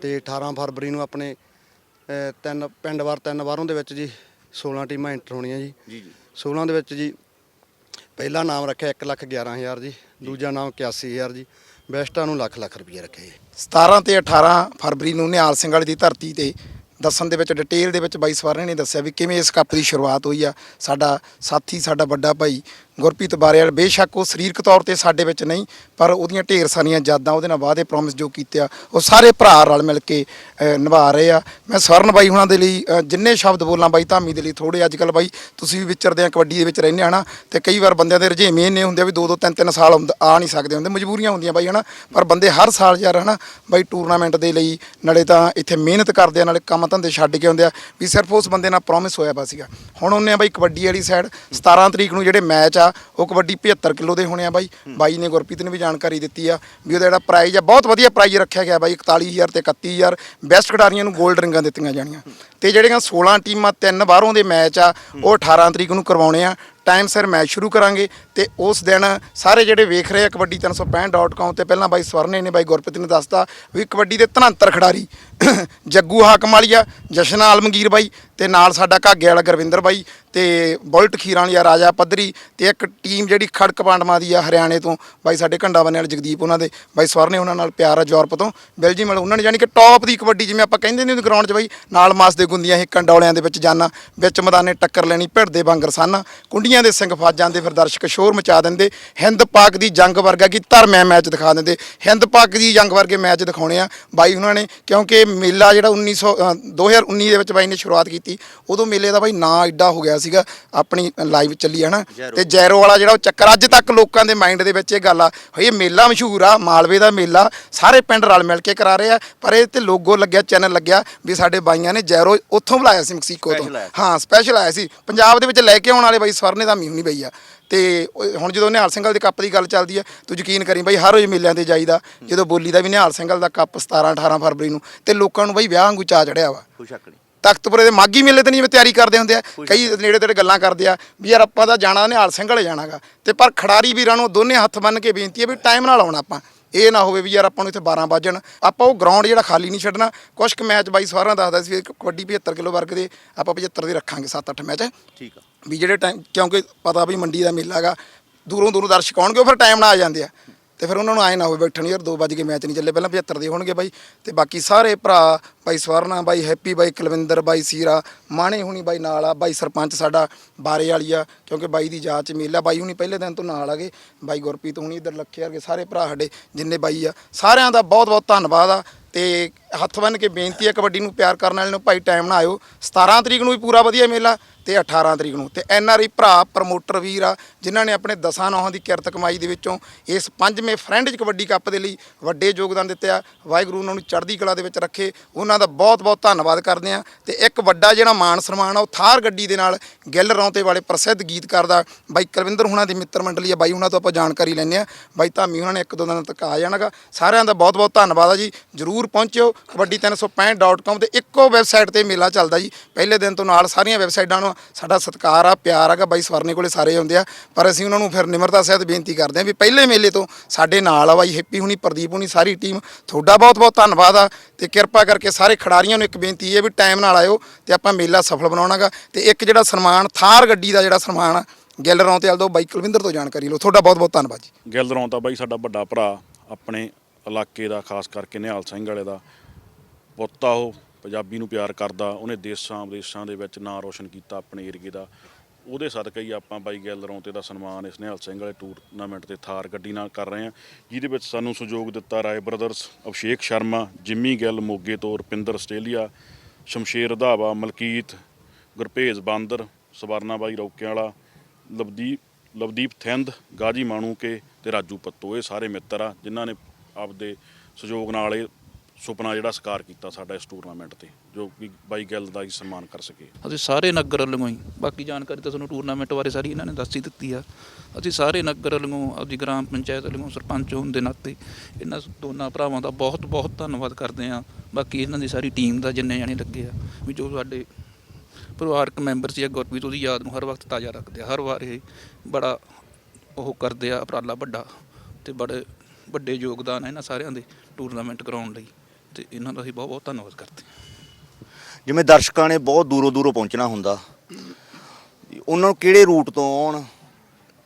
[SPEAKER 5] ਤੇ 18 ਫਰਵਰੀ ਨੂੰ ਆਪਣੇ ਅਹ, ਤਿੰਨ ਪਿੰਡ ਵਾਰ ਤਿੰਨ ਬਾਹਰੋਂ ਦੇ ਵਿੱਚ ਜੀ 16 ਟੀਮਾਂ ਐਂਟਰ ਹੋਣੀਆਂ ਜੀ।
[SPEAKER 1] ਜੀ ਜੀ।
[SPEAKER 5] 16 ਦੇ ਵਿੱਚ ਜੀ ਪਹਿਲਾ ਨਾਮ ਰੱਖਿਆ 1 ਲੱਖ 11000 ਜੀ ਦੂਜਾ ਨਾਮ 81000 ਜੀ ਵੈਸਟਾਂ ਨੂੰ ਲੱਖ ਲੱਖ ਰੁਪਏ ਰੱਖਿਆ ਜੀ।
[SPEAKER 6] 17 ਤੇ 18 ਫਰਵਰੀ ਨੂੰ ਨਿਹਾਲ ਸਿੰਘ ਵਾਲੀ ਦੀ ਧਰਤੀ ਤੇ ਦੱਸਣ ਦੇ ਵਿੱਚ ਡਿਟੇਲ ਦੇ ਵਿੱਚ ਬਾਈ ਸਵਰਨ ਨੇ ਦੱਸਿਆ ਵੀ ਕਿਵੇਂ ਇਸ ਕੱਪ ਦੀ ਸ਼ੁਰੂਆਤ ਹੋਈ ਆ। ਸਾਡਾ ਸਾਥੀ ਸਾਡਾ ਵੱਡਾ ਭਾਈ ਗੁਰਪ੍ਰੀਤ ਬਾਰੇਵਾਲ ਬੇਸ਼ੱਕ ਉਹ ਸਰੀਰਕ ਤੌਰ ਤੇ ਸਾਡੇ ਵਿੱਚ ਨਹੀਂ ਪਰ ਉਹਦੀਆਂ ਢੇਰ ਸਾਰੀਆਂ ਯਾਦਾਂ ਉਹਦੇ ਨਾਲ ਵਾਅਦੇ ਪ੍ਰੋਮਿਸ ਜੋ ਕੀਤੇ ਆ ਉਹ ਸਾਰੇ ਭਰਾ ਰਲ ਮਿਲ ਕੇ ਅ, ਨਿਭਾ ਰਹੇ ਆ। ਮੈਂ ਸਵਰਨ ਬਾਈ ਹੁਣਾਂ ਦੇ ਲਈ ਅ, ਜਿੰਨੇ ਸ਼ਬਦ ਬੋਲਾਂ ਬਾਈ ਧਾਮੀ ਦੇ ਲਈ ਥੋੜੇ ਅੱਜ ਕੱਲ ਬਾਈ ਤੁਸੀਂ ਵੀ ਵਿਚਰਦੇ ਆ ਕਬੱਡੀ ਦੇ ਵਿੱਚ ਰਹਿੰਦੇ ਆ ਨਾ ਤੇ ਕਈ ਵਾਰ ਬੰਦਿਆਂ ਦੇ ਰੁਝੇਵੇਂ ਇੰਨੇ ਹੁੰਦੇ ਆ ਵੀ ਦੋ ਦੋ ਤਿੰਨ ਤਿੰਨ ਸਾਲ ਹੁੰਦਾ ਆ ਨਹੀਂ ਸਕਦੇ ਹੁੰਦੇ ਮਜਬੂਰੀਆਂ ਹੁੰਦੀਆਂ ਬਾਈ ਹਨਾ? ਪਰ ਬੰਦੇ ਹਰ ਸਾਲ ਯਾਰ ਹਨਾ? ਬਾਈ ਟੂਰਨਾਮੈਂਟ ਦੇ ਲਈ ਨਾਲੇ ਤਾਂ ਇੱਥੇ ਮਿਹਨਤ ਕਰਦੇ ਆ ਨਾਲੇ ਕੰਮ ਧੰਦੇ ਛੱਡ ਕੇ ਆਉਂਦੇ ਆ ਵੀ ਸਿਰਫ ਉਸ ਬੰਦੇ ਨਾਲ ਪ੍ਰੋਮਿਸ ਹੋਇਆ ਵਾ ਸੀਗਾ। ਹੁਣ ਉਹਨੇ ਆ ਬਾਈ ਕਬੱਡੀ ਵਾਲੀ ਸਾਈਡ 17 ਤਰੀਕ ਨੂੰ ਜਿਹੜੇ ਮੈਚ ਆ, ਉਹ ਕਬੱਡੀ 75 ਕਿਲੋ ਦੇ ਹੋਣੇ ਆ ਬਾਈ। ਬਾਈ ਨੇ ਗੁਰਪ੍ਰੀਤ ਨੇ ਵੀ ਜਾਣਕਾਰੀ ਦਿੱਤੀ ਆ ਵੀ ਉਹਦਾ ਜਿਹੜਾ ਪ੍ਰਾਈਜ਼ ਆ, ਬਹੁਤ ਵਧੀਆ ਪ੍ਰਾਈਜ਼ ਰੱਖਿਆ ਗਿਆ ਬਾਈ 41000 ਤੇ 31000 ਬੈਸਟ ਖਿਡਾਰੀਆਂ ਨੂੰ 골ਡ ਰਿੰਗਾਂ ਦਿੱਤੀਆਂ ਜਾਣੀਆਂ। ਤੇ ਜਿਹੜੀਆਂ 16 ਟੀਮਾਂ ਤਿੰਨ ਬਾਹਰੋਂ ਦੇ ਮੈਚ ਆ, ਉਹ 18 ਤਰੀਕ ਨੂੰ ਕਰਵਾਉਣੇ ਆ। ਟਾਈਮ ਸਿਰ ਮੈਚ ਸ਼ੁਰੂ ਕਰਾਂਗੇ ਤੇ ਉਸ ਦਿਨ ਸਾਰੇ ਜਿਹੜੇ ਵੇਖ ਰਹੇ ਆ ਕਬੱਡੀ 365.com ਤੇ ਪਹਿਲਾਂ ਬਾਈ ਸਵਰਨੇ ਨੇ ਬਾਈ ਗੁਰਪ੍ਰੀਤ ਨੇ ਦੱਸਤਾ ਵੀ ਕਬੱਡੀ ਦੇ ਧਨੰਤਰ ਖਿਡਾਰੀ ਜੱਗੂ ਹਾਕਮ ਵਾਲੀਆ ਜਸ਼ਨ ਆਲਮਗੀਰ ਬਾਈ ਤੇ ਨਾਲ ਸਾਡਾ ਘਾਗੇ ਵਾਲਾ ਗੁਰਵਿੰਦਰ ਬਾਈ ਤੇ ਬੁਲਟ ਖੀਰਾਂ ਵਾਲੀਆ ਰਾਜਾ ਪੱਧਰੀ ਤੇ ਇੱਕ ਟੀਮ ਜਿਹੜੀ ਖੜਕ ਪਾਂਡਵਾਂ ਦੀ ਆ ਹਰਿਆਣੇ ਤੋਂ, ਬਾਈ ਸਾਡੇ ਘੰਡਾ ਬੰਨੇ ਵਾਲੇ ਜਗਦੀਪ ਉਹਨਾਂ ਦੇ, ਬਾਈ ਸਵਰਨੇ ਉਹਨਾਂ ਨਾਲ ਪਿਆਰ ਆ ਯੂਰਪ ਤੋਂ। ਬੈਲਜੀਅਮ ਵਾਲੇ ਉਹਨਾਂ ਨੇ ਜਾਨੀ ਕਿ ਟੌਪ ਦੀ ਕਬੱਡੀ ਜਿਵੇਂ ਆਪਾਂ ਕਹਿੰਦੇ ਨੇ ਗਰਾਊਂਡ 'ਚ ਬਾਈ, ਨਾਲ ਮਾਸ ਦੇ ਗੁੰਦੀਆਂ ਹੀ ਕੰਡੌਲਿਆਂ ਦੇ ਵਿੱਚ ਜਾਣਾ ਵਿੱਚ ਮੈਦਾਨੇ ਟੱਕਰ ਲੈਣੀ, ਭਿੜ ਦੇ ਵਾਂਗਰ ਸਨ, ਕੁੰਡੀਆਂ ਦੇ ਸਿੰਘ ਫਾਜਾਂ ਦੇ ਫਿਰ ਦਰਸ਼ਕ ਸ਼ੋਰ ਮਚਾ ਦਿੰਦੇ, ਹਿੰਦ ਪਾਕ ਦੀ ਜੰਗ ਵਰਗਾ ਕੀ ਧਰਮਿਆ ਮੈਚ ਦਿਖਾ ਦਿੰਦੇ, ਹਿੰਦ ਪਾਕ ਦੀ ਜੰਗ ਵਰਗੇ ਮੈਚ ਦਿਖਾਉਣੇ ਆ ਬਾਈ ਉਹਨਾਂ ਨੇ, ਕਿਉਂਕਿ ਮੇਲਾ ਜਿਹੜਾ 1900 ਅ, 2019 ਦੇ ਵਿੱਚ ਬਾਈ ਨੇ ਸ਼ੁਰੂਆਤ ਕੀਤੀ ਉਦੋਂ ਮੇਲੇ ਦਾ ਬਾਈ ਨਾਂ ਐਡਾ ਹੋ ਗਿਆ ਸੀਗਾ ਆਪਣੀ ਲਾਈਵ ਚੱਲੀ ਹੈ ਨਾ
[SPEAKER 1] ਜੈਰੋ।
[SPEAKER 6] ਤੇ ਜੈਰੋ ਵਾਲਾ ਜਿਹੜਾ ਉਹ ਚੱਕਰ ਅੱਜ ਤੱਕ ਲੋਕਾਂ ਦੇ ਮਾਈਂਡ ਦੇ ਵਿੱਚ ਇਹ ਗੱਲ ਆ ਇਹ ਮੇਲਾ ਮਸ਼ਹੂਰ ਆ ਮਾਲਵੇ ਦਾ ਮੇਲਾ ਸਾਰੇ ਪਿੰਡ ਰਲ ਮਿਲ ਕੇ ਕਰਾ ਰਹੇ ਆ ਪਰ ਇਹ ਤੇ ਲੋਗੋ ਲੱਗਿਆ ਚੈਨਲ ਲੱਗਿਆ ਵੀ ਸਾਡੇ ਬਾਈਆਂ ਨੇ ਜੈਰੋ ਉੱਥੋਂ ਬੁਲਾਇਆ ਸੀ ਮੈਕਸੀਕੋ ਤੋਂ
[SPEAKER 1] Special ਆਇਆ ਸੀ।
[SPEAKER 6] ਹਾਂ ਸਪੈਸ਼ਲ ਆਇਆ ਸੀ ਪੰਜਾਬ ਦੇ ਵਿੱਚ ਲੈ ਕੇ ਆਉਣ ਵਾਲੇ ਬਾਈ ਸਵਰਨੇ ਦਾ ਮੀਂਹ ਨਹੀਂ ਬਈ ਆ ਤੇ ਉਹ ਹੁਣ ਜਦੋਂ ਨਿਹਾਲ ਸਿੰਘਲ ਦੇ ਕੱਪ ਦੀ ਗੱਲ ਚੱਲਦੀ ਆ ਤੂੰ ਯਕੀਨ ਕਰੀ ਬਾਈ ਹਰ ਰੋਜ਼ ਮੇਲਿਆਂ ਤੇ ਜਾਈਦਾ ਜਦੋਂ ਬੋਲੀ ਦਾ ਵੀ ਨਿਹਾਲ ਸਿੰਘਲ ਦਾ ਕੱਪ 17 18 ਫਰਵਰੀ ਨੂੰ ਤੇ ਲੋਕਾਂ ਨੂੰ ਬਾਈ ਵਿਆਹ ਵਾਂਗੂ ਚਾ ਚੜਿਆ ਵਾ।
[SPEAKER 1] ਕੋਈ ਸ਼ੱਕ ਨਹੀਂ।
[SPEAKER 6] ਤਖਤਪੁਰੇ ਦੇ ਮਾਗੀ ਮੇਲੇ ਤੇ ਨਹੀਂ ਜਿਵੇਂ ਤਿਆਰੀ ਕਰਦੇ ਹੁੰਦੇ ਆ। ਕਈ ਨੇੜੇ ਤੇੜੇ ਗੱਲਾਂ ਕਰਦੇ ਆ ਵੀ ਯਾਰ ਆਪਾਂ ਤਾਂ ਜਾਣਾ ਨਿਹਾਲ ਸਿੰਘ ਵਾਲੇ ਜਾਣਾਗਾ। ਤੇ ਪਰ ਖਿਡਾਰੀ ਵੀਰਾਂ ਨੂੰ ਦੋਨੇ ਹੱਥ ਬੰਨ ਕੇ ਬੇਨਤੀ ਹੈ ਵੀ ਟਾਈਮ ਨਾਲ ਆਉਣਾ ਆਪਾਂ। ਇਹ ਨਾ ਹੋਵੇ ਵੀ ਯਾਰ ਆਪਾਂ ਨੂੰ ਇੱਥੇ 12 ਵਜਣ। ਆਪਾਂ ਉਹ ਗਰਾਊਂਡ ਜਿਹੜਾ ਖਾਲੀ ਨਹੀਂ ਛੱਡਣਾ। ਕੁਛ ਕੁ ਮੈਚ ਬਾਈ ਸਵਾਰਾਂ ਦੱਸਦਾ ਸੀ ਕਬੱਡੀ 75 ਕਿਲੋ ਵਰਗ ਦੇ ਆਪਾਂ 75 ਦੇ ਰੱਖਾਂਗੇ 7-8 ਮੈਚ
[SPEAKER 1] ਠੀਕ ਆ।
[SPEAKER 6] ਵੀ ਜਿਹੜੇ ਟਾਈਮ ਕਿਉਂਕਿ ਪਤਾ ਵੀ ਮੰਡੀ ਦਾ ਮੇਲਾ ਹੈਗਾ ਦੂਰੋਂ ਦੂਰੋਂ ਦਰਸ਼ਕ ਆਉਣਗੇ ਉਹ ਫਿਰ ਟਾਈਮ ਨਾਲ ਆ ਜਾਂਦੇ ਆ। ਤੇ ਫਿਰ ਉਹਨਾਂ ਨੂੰ ਆਏ ਨਾ ਹੋਵੇ ਬੈਠਣ ਯਾਰ 2 ਵਜੇ ਮੈਚ ਨਹੀਂ ਚੱਲੇ, ਪਹਿਲਾਂ 75 ਦੇ ਹੋਣਗੇ ਬਾਈ। ਤੇ ਬਾਕੀ ਸਾਰੇ ਭਰਾ, ਬਾਈ ਸਵਰਨਾ, ਬਾਈ ਹੈਪੀ, ਬਾਈ ਕੁਲਵਿੰਦਰ, ਬਾਈ ਸੀਰਾ, ਮਾਣੇ ਹੁਣੀ ਬਾਈ ਨਾਲ ਆ, ਬਾਈ ਸਰਪੰਚ ਸਾਡਾ ਬਾਰੇ ਵਾਲੀ ਆ, ਕਿਉਂਕਿ ਬਾਈ ਦੀ ਜਾਂਚ ਮੇਲਾ, ਬਾਈ ਹੁਣੀ ਪਹਿਲੇ ਦਿਨ ਤੋਂ ਨਾਲ ਆਗੇ, ਬਾਈ ਗੁਰਪ੍ਰੀਤ ਹੁਣੀ ਇੱਧਰ ਲੱਖੇ ਵਰਗੇ ਸਾਰੇ ਭਰਾ ਸਾਡੇ, ਜਿੰਨੇ ਬਾਈ ਆ, ਸਾਰਿਆਂ ਦਾ ਬਹੁਤ ਬਹੁਤ ਧੰਨਵਾਦ ਆ, ਤੇ ਹੱਥ ਬੰਨ ਕੇ ਬੇਨਤੀ ਹੈ ਕਬੱਡੀ ਨੂੰ ਪਿਆਰ ਕਰਨ ਵਾਲੇ ਨੂੰ, ਭਾਈ ਟਾਈਮ ਨਾਲ ਆਇਓ। 17 ਤਰੀਕ ਨੂੰ ਵੀ ਪੂਰਾ ਵਧੀਆ ਮੇਲਾ ਤੇ 18 ਤਰੀਕ ਨੂੰ। ਤੇ ਐਨ ਆਰ ਆਈ ਭਰਾ, ਪ੍ਰਮੋਟਰ ਵੀਰ ਆ, ਜਿਨ੍ਹਾਂ ਨੇ ਆਪਣੇ ਦਸਾਂ ਨੌਹਾਂ ਦੀ ਕਿਰਤ ਕਮਾਈ ਦੇ ਵਿੱਚੋਂ ਇਸ ਪੰਜਵੇਂ ਫਰੈਂਡਜ ਕਬੱਡੀ ਕੱਪ ਦੇ ਲਈ ਵੱਡੇ ਯੋਗਦਾਨ ਦਿੱਤੇ ਆ। ਵਾਹਿਗੁਰੂ ਉਹਨਾਂ ਨੂੰ ਚੜ੍ਹਦੀ ਕਲਾ ਦੇ ਵਿੱਚ ਰੱਖੇ। ਉਹਨਾਂ ਦਾ ਬਹੁਤ ਬਹੁਤ ਧੰਨਵਾਦ ਕਰਦੇ ਆ ਤੇ ਇੱਕ ਵੱਡਾ ਜਿਹੜਾ ਮਾਣ ਸਨਮਾਨ ਆ, ਉਹ ਥਾਰ ਗੱਡੀ ਦੇ ਨਾਲ ਗਿੱਲ ਰੌਂਤੇ ਵਾਲੇ ਪ੍ਰਸਿੱਧ ਗੀਤਕਾਰ ਦਾ ਬਾਈ ਕਰਵਿੰਦਰ ਹੁਣਾਂ ਦੀ ਮਿੱਤਰ ਮੰਡਲੀ ਆ। ਬਾਈ, ਉਹਨਾਂ ਤੋਂ ਆਪਾਂ ਜਾਣਕਾਰੀ ਲੈਂਦੇ ਆ ਬਾਈ, ਧਾਮੀ ਉਹਨਾਂ ਨੇ ਇੱਕ ਦੋ ਦਿਨ ਤੱਕ ਆ ਜਾਣਾਗਾ। ਸਾਰਿਆਂ ਦਾ ਬਹੁਤ ਬਹੁਤ ਧੰਨਵਾਦ ਆ ਜੀ। ਜਰੂਰ ਪਹੁੰਚਿਓ। ਕਬੱਡੀ365.com ਤੇ ਇੱਕੋ ਵੈਬਸਾਈਟ ਤੇ ਮੇਲਾ ਚੱਲਦਾ ਜੀ। ਪਹਿਲੇ ਦਿਨ ਤੋਂ ਨਾਲ ਸਾਰੀਆਂ ਵੈਬਸਾਈਟਾਂ ਨੂੰ ਸਾਡਾ ਸਤਿਕਾਰ ਆ, ਪਿਆਰ ਆਗਾ ਬਾਈ ਸਵਰਨੇ ਕੋਲੇ ਸਾਰੇ ਆਉਂਦੇ ਆ। ਪਰ ਅਸੀਂ ਉਹਨਾਂ ਨੂੰ ਫਿਰ ਨਿਮਰਤਾ ਸਹਿਤ ਬੇਨਤੀ ਕਰਦੇ ਆ ਵੀ ਪਹਿਲੇ ਮੇਲੇ ਤੋਂ ਸਾਡੇ ਨਾਲ ਆ ਬਾਈ ਹੈਪੀ ਹੁਣੀ, ਪ੍ਰਦੀਪ ਹੁਣੀ, ਸਾਰੀ ਟੀਮ ਤੁਹਾਡਾ ਬਹੁਤ ਬਹੁਤ ਧੰਨਵਾਦ ਆ ਤੇ ਕਿਰਪਾ ਕਰਕੇ ਸਾਰੇ ਖਿਡਾਰੀਆਂ ਨੂੰ ਇੱਕ ਬੇਨਤੀ ਹੈ ਵੀ ਟਾਈਮ ਨਾਲ ਆਇਓ ਤੇ ਆਪਾਂ ਮੇਲਾ ਸਫਲ ਬਣਾਉਣਾਗਾ। ਤੇ ਇੱਕ ਜਿਹੜਾ ਸਨਮਾਨ, ਥਾਰ ਗੱਡੀ ਦਾ ਜਿਹੜਾ ਸਨਮਾਨ ਆ, ਗਿੱਲ ਰੌਂਤੇ ਵਾਲ ਤੋਂ ਬਾਈ ਕੁਲਵਿੰਦਰ ਤੋਂ ਜਾਣਕਾਰੀ ਲਓ। ਤੁਹਾਡਾ ਬਹੁਤ ਬਹੁਤ ਧੰਨਵਾਦ ਜੀ।
[SPEAKER 7] ਗਿੱਲ ਤਾਂ ਬਾਈ ਸਾਡਾ ਵੱਡਾ ਭਰਾ, ਆਪਣੇ ਇਲਾਕੇ ਦਾ, ਖਾਸ ਕਰਕੇ ਨਿਹਾਲ ਸਿੰਘ ਵਾਲੇ ਦਾ। ਪੁੱਤ ਆ ਉਹ, ਪੰਜਾਬੀ ਨੂੰ ਪਿਆਰ ਕਰਦਾ, ਉਹਨੇ ਦੇਸ਼ਾਂ ਵਿਦੇਸ਼ਾਂ ਦੇ ਵਿੱਚ ਨਾਂ ਰੋਸ਼ਨ ਕੀਤਾ ਆਪਣੇ ਏਰੀਏ ਦਾ। ਉਹਦੇ ਸਦਕਾ ਹੀ ਆਪਾਂ ਬਾਈ ਗਿੱਲ ਰੌਂਤੇ ਦਾ ਸਨਮਾਨ ਇਸ ਨਿਹਾਲ ਸਿੰਘ ਵਾਲੇ ਟੂਰਨਾਮੈਂਟ ਤੇ ਥਾਰ ਗੱਡੀ ਨਾਲ ਕਰ ਰਹੇ ਹਾਂ, ਜਿਹਦੇ ਵਿੱਚ ਸਾਨੂੰ ਸਹਿਯੋਗ ਦਿੱਤਾ ਰਾਏ ਬ੍ਰਦਰਸ ਅਭਿਸ਼ੇਕ ਸ਼ਰਮਾ, ਜਿੰਮੀ ਗਿੱਲ, ਮੋਗੇ ਤੋਂ ਰੁਪਿੰਦਰ ਆਸਟ੍ਰੇਲੀਆ ਸ਼ਮਸ਼ੇਰ ਰਧਾਵਾ, ਮਲਕੀਤ, ਗੁਰਭੇਜ ਬਾਂਦਰ ਸਵਰਨਾ ਬਾਈ ਰੌਕੇ ਵਾਲਾ ਲਵਦੀਪ ਲਵਦੀਪ ਥਿੰਦ, ਗਾਜੀ ਮਾਣੂਕੇ ਤੇ ਰਾਜੂ ਪੱਤੋ। ਇਹ ਸਾਰੇ ਮਿੱਤਰ ਆ, ਜਿਨ੍ਹਾਂ ਨੇ ਆਪਦੇ ਸਹਿਯੋਗ ਨਾਲ ਇਹ ਸੁਪਨਾ ਜਿਹੜਾ ਸਾਕਾਰ ਕੀਤਾ ਸਾਡਾ ਇਸ ਟੂਰਨਾਮੈਂਟ ਤੇ, ਜੋ ਕਿ ਬਾਈ ਗਿੱਲ ਦਾ ਹੀ ਸਨਮਾਨ ਕਰ ਸਕੇ।
[SPEAKER 8] ਅਸੀਂ ਸਾਰੇ ਨਗਰ ਵੱਲੋਂ ਹੀ, ਬਾਕੀ ਜਾਣਕਾਰੀ ਤਾਂ ਤੁਹਾਨੂੰ ਟੂਰਨਾਮੈਂਟ ਬਾਰੇ ਸਾਰੀ ਇਹਨਾਂ ਨੇ ਦੱਸ ਹੀ ਦਿੱਤੀ ਆ। ਅਸੀਂ ਸਾਰੇ ਨਗਰ ਵੱਲੋਂ ਆਪਦੀ ਗ੍ਰਾਮ ਪੰਚਾਇਤ ਵੱਲੋਂ ਸਰਪੰਚ ਹੋਣ ਦੇ ਨਾਤੇ ਇਹਨਾਂ ਦੋਨਾਂ ਭਰਾਵਾਂ ਦਾ ਬਹੁਤ ਬਹੁਤ ਧੰਨਵਾਦ ਕਰਦੇ ਆ ਬਾਕੀ ਇਹਨਾਂ ਦੀ ਸਾਰੀ ਟੀਮ ਦਾ ਜਿੰਨੇ ਜਾਣੇ ਲੱਗੇ ਆ, ਵੀ ਜੋ ਸਾਡੇ ਪਰਿਵਾਰਕ ਮੈਂਬਰ ਸੀ ਗੁਰਪ੍ਰੀਤ ਉਹਦੀ ਯਾਦ ਨੂੰ ਹਰ ਵਕਤ ਤਾਜ਼ਾ ਰੱਖਦੇ ਆ। ਹਰ ਵਾਰ ਇਹ ਬੜਾ ਉਹ ਕਰਦੇ ਆ, ਉਪਰਾਲਾ ਵੱਡਾ ਤੇ ਬੜੇ ਵੱਡੇ ਯੋਗਦਾਨ ਆ ਇਹਨਾਂ ਸਾਰਿਆਂ ਦੇ ਟੂਰਨਾਮੈਂਟ ਕਰਾਉਣ ਲਈ। ਤੇ ਇਹਨਾਂ ਦਾ ਅਸੀਂ ਬਹੁਤ ਬਹੁਤ ਧੰਨਵਾਦ ਕਰਦੇ ਹਾਂ।
[SPEAKER 1] ਜਿਵੇਂ ਦਰਸ਼ਕਾਂ ਨੇ ਬਹੁਤ ਦੂਰੋਂ ਦੂਰੋਂ ਪਹੁੰਚਣਾ ਹੁੰਦਾ ਵੀ ਉਹਨਾਂ ਨੂੰ ਕਿਹੜੇ ਰੂਟ ਤੋਂ ਆਉਣ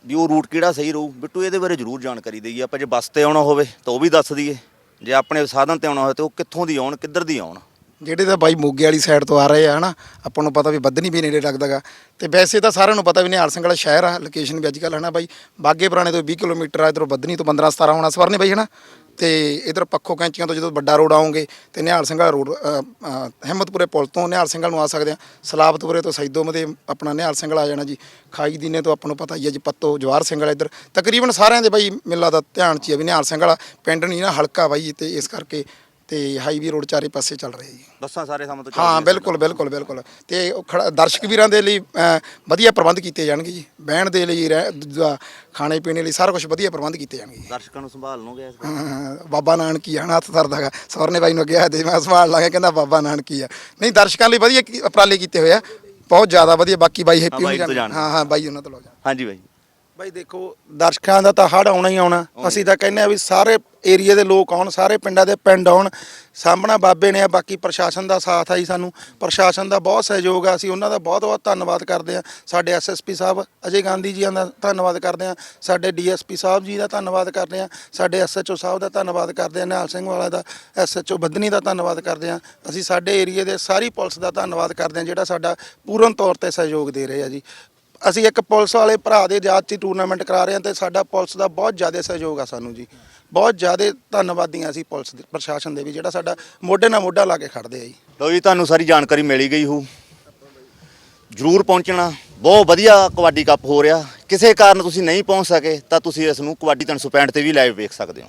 [SPEAKER 1] ਵੀ ਉਹ ਰੂਟ ਕਿਹੜਾ ਸਹੀ ਰਹੂ? ਬਿੱਟੂ ਇਹਦੇ ਬਾਰੇ ਜ਼ਰੂਰ ਜਾਣਕਾਰੀ ਦੇਈਏ ਆਪਾਂ ਜੇ ਬੱਸ ਤੇ ਆਉਣਾ ਹੋਵੇ ਤਾਂ ਉਹ ਵੀ ਦੱਸ ਦਈਏ। ਜੇ ਆਪਣੇ ਸਾਧਨ ਤੇ ਆਉਣਾ ਹੋਵੇ ਤਾਂ ਉਹ ਕਿੱਥੋਂ ਦੀ ਆਉਣ ਕਿੱਧਰ ਦੀ ਆਉਣ?
[SPEAKER 6] ਜਿਹੜੇ ਤਾਂ ਬਾਈ ਮੋਗੇ ਵਾਲੀ ਸਾਈਡ ਤੋਂ ਆ ਰਹੇ ਆ ਹਨਾ ਆਪਾਂ ਨੂੰ ਪਤਾ ਵੀ ਬੱਦਨੀ ਵੀ ਨੇੜੇ ਲੱਗਦਾਗਾ। ਤੇ ਵੈਸੇ ਤਾਂ ਸਾਰਿਆਂ ਨੂੰ ਪਤਾ ਵੀ ਨਿਹਾਲ ਸਿੰਘ ਵਾਲਾ ਸ਼ਹਿਰ ਆ ਲੋਕੇਸ਼ਨ ਵੀ ਅੱਜ ਕੱਲ੍ਹ ਹਨਾ ਬਾਈ? ਬਾਗੇ ਪੁਰਾਣੇ ਤੋਂ 20 ਕਿਲੋਮੀਟਰ ਆ ਇਧਰੋਂ ਬੱਦਨੀ ਤੋਂ 15 17 ਹੋਣਾ ਸਵਰਨੇ ਬਾਈ ਹਨਾ? ਤੇ ਇਧਰ ਪੱਖੋ ਕੈਂਚੀਆਂ ਤੋਂ ਜਦੋਂ ਵੱਡਾ ਰੋਡ ਆਉਂਗੇ ਤੇ ਨਿਹਾਲ ਸਿੰਘ ਰੋਡ ਹਿੰਮਤਪੁਰੇ ਪੁਲ ਤੋਂ ਨਿਹਾਲ ਸਿੰਘ ਨੂੰ ਆ ਸਕਦੇ ਆ। ਸਲਾਬਤਪੁਰੇ ਤੋਂ ਸੈਦੋਮ ਦੇ ਆਪਣਾ ਨਿਹਾਲ ਸਿੰਘ ਆ ਜਾਣਾ ਜੀ। ਖਾਈ ਦੀਨੇ ਤੋਂ ਆਪਾਂ ਨੂੰ ਪਤਾ ਹੀ ਹੈ ਜੀ, ਪੱਤੋ ਜਵਾਰ ਸਿੰਘ ਵਾਲਾ ਇਧਰ। ਤਕਰੀਬਨ ਸਾਰਿਆਂ ਦੇ ਬਾਈ ਮੇਲਾ ਦਾ ਧਿਆਨ ਚ ਹੀ ਆ ਵੀ ਨਿਹਾਲ ਸਿੰਘ ਪਿੰਡ ਨਹੀਂ ਨਾ ਹਲਕਾ ਬਾਈ ਤੇ ਇਸ ਕਰਕੇ ਤੇ ਹਾਈਵੇ ਰੋਡ ਚਾਰੇ ਪਾਸੇ ਚੱਲ ਰਿਹਾ ਜੀ।
[SPEAKER 1] ਬੱਸਾਂ ਸਾਰੇ ਥਾਂ ਤੋਂ
[SPEAKER 6] ਹਾਂ ਬਿਲਕੁਲ ਬਿਲਕੁਲ ਬਿਲਕੁਲ। ਤੇ ਉਹ ਖੜਾ- ਦਰਸ਼ਕ ਵੀਰਾਂ ਦੇ ਲਈ ਅ, ਵਧੀਆ ਪ੍ਰਬੰਧ ਕੀਤੇ ਜਾਣਗੇ ਜੀ। ਬਹਿਣ ਦੇ ਲਈ ਰਹਿ- ਦੂਜਾ ਖਾਣੇ ਪੀਣੇ ਲਈ ਸਾਰਾ ਕੁਝ ਵਧੀਆ ਪ੍ਰਬੰਧ ਕੀਤੇ ਜਾਣਗੇ ਜੀ।
[SPEAKER 1] ਦਰਸ਼ਕਾਂ ਨੂੰ ਸੰਭਾਲ ਲਓਗੇ ਇਸ ਵਾਰ?
[SPEAKER 6] ਹਾਂ, ਬਾਬਾ ਨਾਨਕੀ ਆ, ਹਨਾ ਹੱਥ ਧਰਦਾਗਾ ਸਵਰਨੇ ਬਾਈ ਨੂੰ ਕਿਹਾ ਤੇ ਮੈਂ ਸੰਭਾਲ ਲਾਂਗਾ ਕਹਿੰਦਾ ਬਾਬਾ ਨਾਨਕੀ ਆ। ਨਹੀਂ ਦਰਸ਼ਕਾਂ ਲਈ ਵਧੀਆ ਕੀ- ਉਪਰਾਲੇ ਕੀਤੇ ਹੋਏ ਆ। ਬਹੁਤ ਜ਼ਿਆਦਾ ਵਧੀਆ ਬਾਕੀ ਬਾਈ ਹੈਪੀ
[SPEAKER 1] ਬਾਈ ਤੋਂ।
[SPEAKER 6] ਹਾਂ ਹਾਂ ਬਾਈ ਉਹਨਾਂ ਤੋਂ ਲਓ ਜਾਣ
[SPEAKER 1] ਹਾਂਜੀ ਬਾਈ।
[SPEAKER 4] ਬਾਈ ਦੇਖੋ ਦਰਸ਼ਕਾਂ ਦਾ ਤਾਂ ਹੜ ਆਉਣਾ ਹੀ ਆਉਣਾ। ਅਸੀਂ ਤਾਂ ਕਹਿੰਦੇ ਆ ਵੀ ਸਾਰੇ ਏਰੀਆ ਦੇ ਲੋਕ ਆਉਣ ਸਾਰੇ ਪਿੰਡਾਂ ਦੇ ਪਿੰਡ ਆਉਣ। ਸਾਹਮਣਾ ਬਾਬੇ ਨੇ ਆ ਬਾਕੀ ਪ੍ਰਸ਼ਾਸਨ ਦਾ ਸਾਥ ਆ ਜੀ ਸਾਨੂੰ। ਪ੍ਰਸ਼ਾਸਨ ਦਾ ਬਹੁਤ ਸਹਿਯੋਗ ਆ ਅਸੀਂ ਉਹਨਾਂ ਦਾ ਬਹੁਤ ਬਹੁਤ ਧੰਨਵਾਦ ਕਰਦੇ ਆ। ਸਾਡੇ ਐਸਐਸਪੀ ਸਾਹਿਬ ਅਜੇ ਗਾਂਧੀ ਜੀ ਦਾ ਧੰਨਵਾਦ ਕਰਦੇ ਆ। ਸਾਡੇ ਡੀਐਸਪੀ ਸਾਹਿਬ ਜੀ ਦਾ ਧੰਨਵਾਦ ਕਰਦੇ ਆ। ਸਾਡੇ ਐਸਐਚਓ ਸਾਹਿਬ ਦਾ ਧੰਨਵਾਦ ਕਰਦੇ ਆ। ਨਿਹਾਲ ਸਿੰਘ ਵਾਲਾ ਦਾ ਐਸਐਚਓ ਬੱਧਨੀ ਦਾ ਧੰਨਵਾਦ ਕਰਦੇ ਆ। ਅਸੀਂ ਸਾਡੇ ਏਰੀਆ ਦੇ ਸਾਰੀ ਪੁਲਿਸ ਦਾ ਧੰਨਵਾਦ ਕਰਦੇ ਆ ਜਿਹੜਾ ਸਾਡਾ ਪੂਰਨ ਤੌਰ ਤੇ ਸਹਿਯੋਗ ਦੇ ਰਹੇ ਆ ਜੀ। ਅਸੀਂ ਇੱਕ ਪੁਲਿਸ ਵਾਲੇ ਭਰਾ ਦੇ ਯਾਦ 'ਚ ਟੂਰਨਾਮੈਂਟ ਕਰਾ ਰਹੇ ਹਾਂ ਤੇ ਸਾਡਾ ਪੁਲਿਸ ਦਾ ਬਹੁਤ ਜ਼ਿਆਦਾ ਸਹਿਯੋਗ ਆ ਸਾਨੂੰ ਜੀ। ਬਹੁਤ ਜ਼ਿਆਦਾ ਧੰਨਵਾਦੀ ਹਾਂ ਅਸੀਂ ਪੁਲਿਸ ਦੇ, ਪ੍ਰਸ਼ਾਸਨ ਦੇ ਵੀ, ਜਿਹੜਾ ਸਾਡਾ ਮੋਢੇ ਨਾਲ ਮੋਢਾ ਲਾ ਕੇ ਖੜਦੇ ਆ ਜੀ।
[SPEAKER 1] ਲਓ ਜੀ, ਤੁਹਾਨੂੰ ਸਾਰੀ ਜਾਣਕਾਰੀ ਮਿਲੀ ਗਈ ਹੋ ਜਰੂਰ ਪਹੁੰਚਣਾ। ਬਹੁਤ ਵਧੀਆ ਕਬੱਡੀ ਕੱਪ ਹੋ ਰਿਹਾ। ਕਿਸੇ ਕਾਰਨ ਤੁਸੀਂ ਨਹੀਂ ਪਹੁੰਚ ਸਕੇ, ਤਾਂ ਤੁਸੀਂ ਇਸ ਨੂੰ ਕਬੱਡੀ 365 ਤੇ ਵੀ ਲਾਈਵ ਵੇਖ ਸਕਦੇ ਹੋ।